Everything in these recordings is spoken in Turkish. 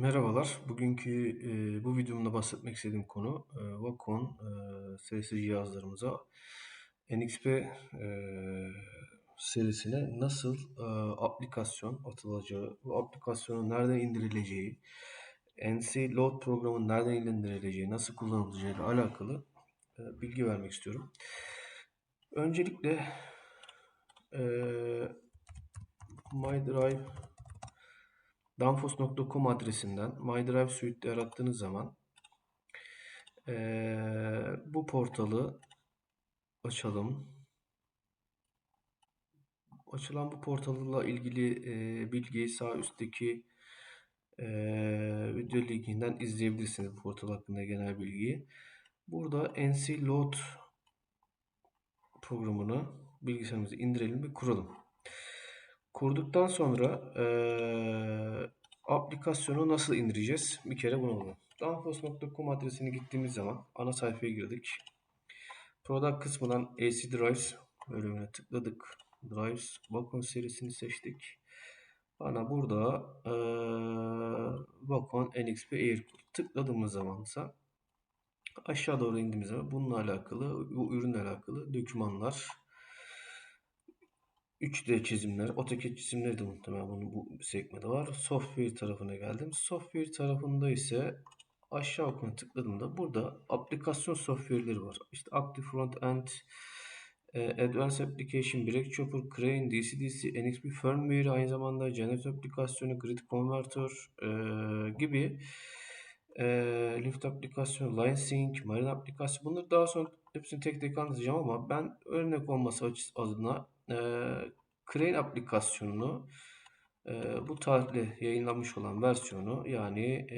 Merhabalar. Bugünkü e, bu videomda bahsetmek istediğim konu e, Wacom e, serisi cihazlarımıza NXP e, serisine nasıl e, aplikasyon atılacağı, bu aplikasyonun nereden indirileceği, NC Load programının nereden indirileceği, nasıl kullanılacağı ile alakalı e, bilgi vermek istiyorum. Öncelikle e, MyDrive Danfoss.com adresinden MyDrive Suite arattığınız zaman ee, bu portalı açalım. Açılan bu portalla ilgili e, bilgiyi sağ üstteki e, video linkinden izleyebilirsiniz bu portal hakkında genel bilgiyi. Burada NC Load programını bilgisayarımıza indirelim ve kuralım. Kurduktan sonra e, aplikasyonu nasıl indireceğiz? Bir kere bunu bulalım. Danfoss.com adresine gittiğimiz zaman ana sayfaya girdik. Product kısmından AC Drives bölümüne tıkladık. Drives Wacom serisini seçtik. Bana burada e, Wacom NXP Air tıkladığımız zamansa aşağı doğru indiğimiz zaman bununla alakalı, bu ürünle alakalı dokümanlar 3D çizimler, AutoCAD çizimleri de muhtemelen bunun bu sekmede var. Software tarafına geldim. Software tarafında ise aşağı okuna tıkladığımda burada aplikasyon software'leri var. İşte Active Front End, e, Advanced Application, Break Chopper, Crane, DC-DC, NXP Firmware aynı zamanda Generator aplikasyonu, Grid Converter e, gibi e, Lift aplikasyonu, Line Sync, Marine aplikasyonu bunları daha sonra hepsini tek tek anlatacağım ama ben örnek olması adına e, Crane aplikasyonunu e, bu tarihle yayınlanmış olan versiyonu yani e,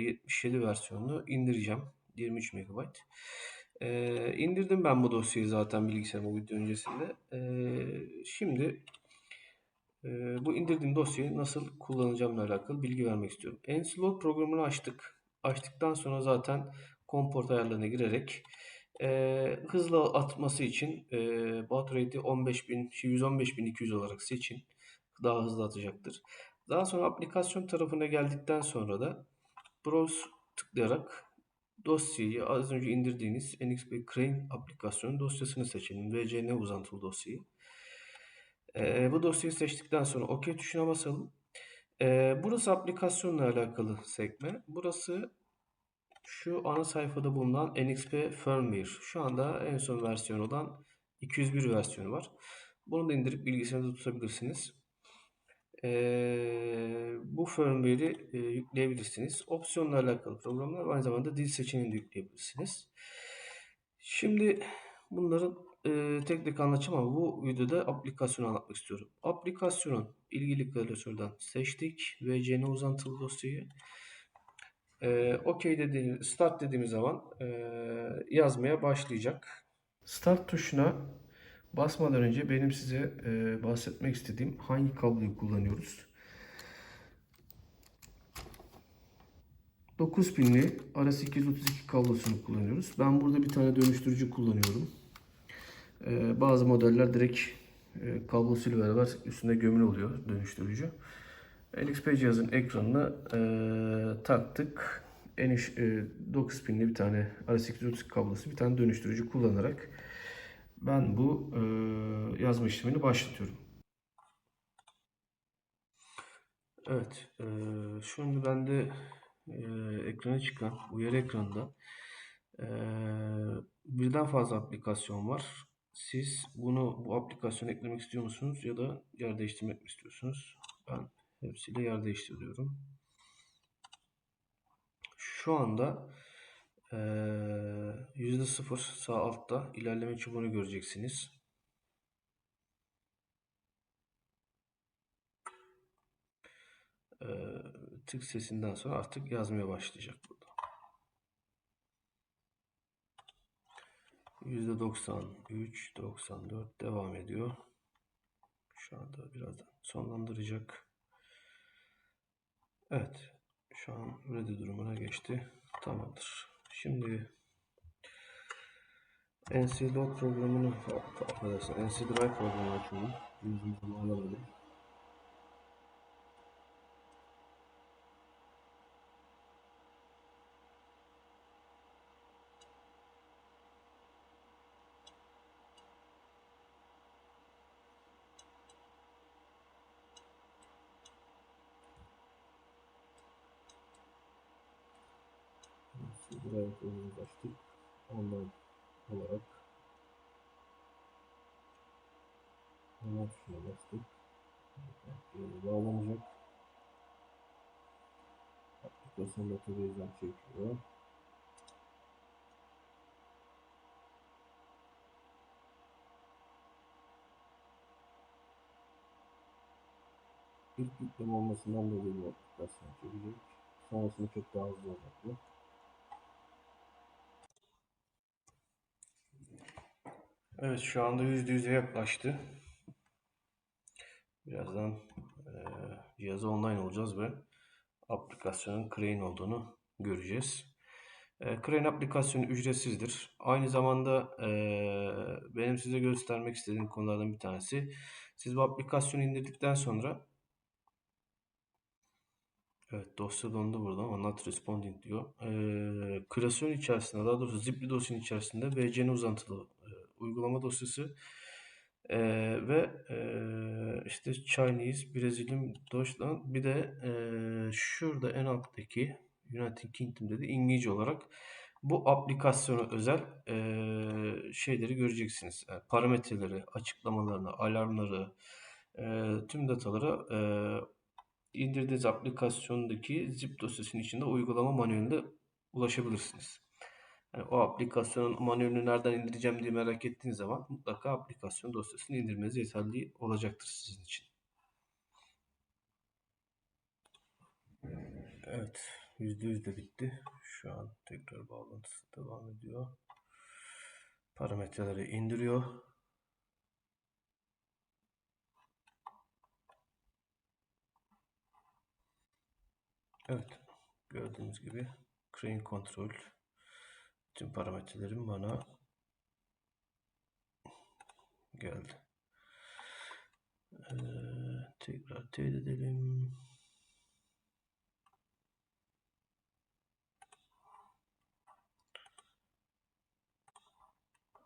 77 versiyonunu indireceğim. 23 MB. E, indirdim ben bu dosyayı zaten bilgisayarıma video öncesinde. E, şimdi e, bu indirdiğim dosyayı nasıl kullanacağımla alakalı bilgi vermek istiyorum. Enslow programını açtık. Açtıktan sonra zaten komport ayarlarına girerek e, hızlı atması için e, baud rate'i 15000, 115.200 olarak seçin. Daha hızlı atacaktır. Daha sonra aplikasyon tarafına geldikten sonra da browse tıklayarak dosyayı az önce indirdiğiniz NXP Crane aplikasyonu dosyasını seçelim. VCN uzantılı dosyayı. E, bu dosyayı seçtikten sonra OK tuşuna basalım. E, burası aplikasyonla alakalı sekme. Burası şu ana sayfada bulunan NXP Firmware. Şu anda en son versiyon olan 201 versiyonu var. Bunu da indirip bilgisayarınızda tutabilirsiniz. Ee, bu firmware'i e, yükleyebilirsiniz. Opsiyonla alakalı programlar aynı zamanda dil seçeneğini de yükleyebilirsiniz. Şimdi bunların e, tek tek anlatacağım ama bu videoda aplikasyonu anlatmak istiyorum. Aplikasyonun ilgili klasörden seçtik. VCN uzantılı dosyayı. E, OK dediğimiz, start dediğimiz zaman e, yazmaya başlayacak. Start tuşuna basmadan önce benim size e, bahsetmek istediğim hangi kabloyu kullanıyoruz. 9 pinli RS232 kablosunu kullanıyoruz. Ben burada bir tane dönüştürücü kullanıyorum. Ee, bazı modeller direkt e, kablosuyla beraber üstünde gömülü oluyor dönüştürücü. NXP cihazın ekranına e, taktık. E, 9 pinli bir tane RS232 kablosu bir tane dönüştürücü kullanarak ben bu e, yazma işlemini başlatıyorum. Evet, e, şimdi bende e, ekrana çıkan uyarı ekranında e, birden fazla aplikasyon var. Siz bunu bu aplikasyona eklemek istiyor musunuz ya da yer değiştirmek mi istiyorsunuz? Ben hepsiyle yer değiştiriyorum. Şu anda %0 sağ altta ilerleme çubuğunu göreceksiniz. Ee, tık sesinden sonra artık yazmaya başlayacak burada. %93, 94 devam ediyor. Şu anda birazdan sonlandıracak. Evet. Şu an ready durumuna geçti. Tamamdır. Şimdi NC Load programını affedersin NC Drive programını açalım. Yüzümüzü alamadım. Buraya koyduğumuzu açtık. Online olarak online tuşuna bastık. Bağlanacak. Aplikasyon database'den çekiyor. İlk yükleme olmasından dolayı bu aplikasyon çekecek. Sonrasında çok daha hızlı olacak. Evet şu anda %100'e yaklaştı. Birazdan eee cihaza online olacağız ve aplikasyonun Crane olduğunu göreceğiz. Eee, Crane aplikasyonu ücretsizdir. Aynı zamanda eee, benim size göstermek istediğim konulardan bir tanesi. Siz bu aplikasyonu indirdikten sonra Evet dosya dondu burada ama not responding diyor. Ee, klasörün içerisinde daha doğrusu zipli dosyanın içerisinde VCN uzantılı e, uygulama dosyası e, ve e, işte Chinese, Brezilyum, Deutschland bir de e, şurada en alttaki United Kingdom dedi İngilizce olarak bu aplikasyona özel e, şeyleri göreceksiniz. Yani parametreleri, açıklamalarını, alarmları, e, tüm dataları e, indirdiğiniz aplikasyondaki zip dosyasının içinde uygulama manuelinde ulaşabilirsiniz. Yani o aplikasyonun manuelini nereden indireceğim diye merak ettiğiniz zaman mutlaka aplikasyon dosyasını indirmeniz yeterli olacaktır sizin için. Evet, %100 de bitti. Şu an tekrar bağlantısı devam ediyor. Parametreleri indiriyor. Evet, gördüğünüz gibi Crane Control tüm parametrelerim bana geldi. Ee, tekrar teyit edelim.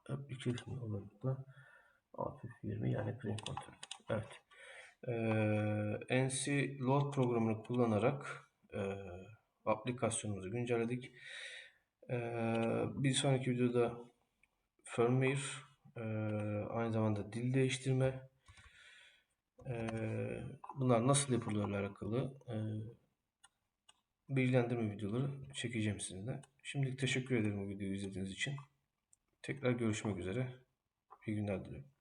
Application olarak da A20 yani Crane Control. Evet. Ee, NC Load programını kullanarak e, aplikasyonumuzu güncelledik. Ee, bir sonraki videoda firmware, e, aynı zamanda dil değiştirme, e, bunlar nasıl yapılıyorlar alakalı bilgilendirme videoları çekeceğim sizinle. Şimdilik teşekkür ederim bu videoyu izlediğiniz için. Tekrar görüşmek üzere. İyi günler diliyorum.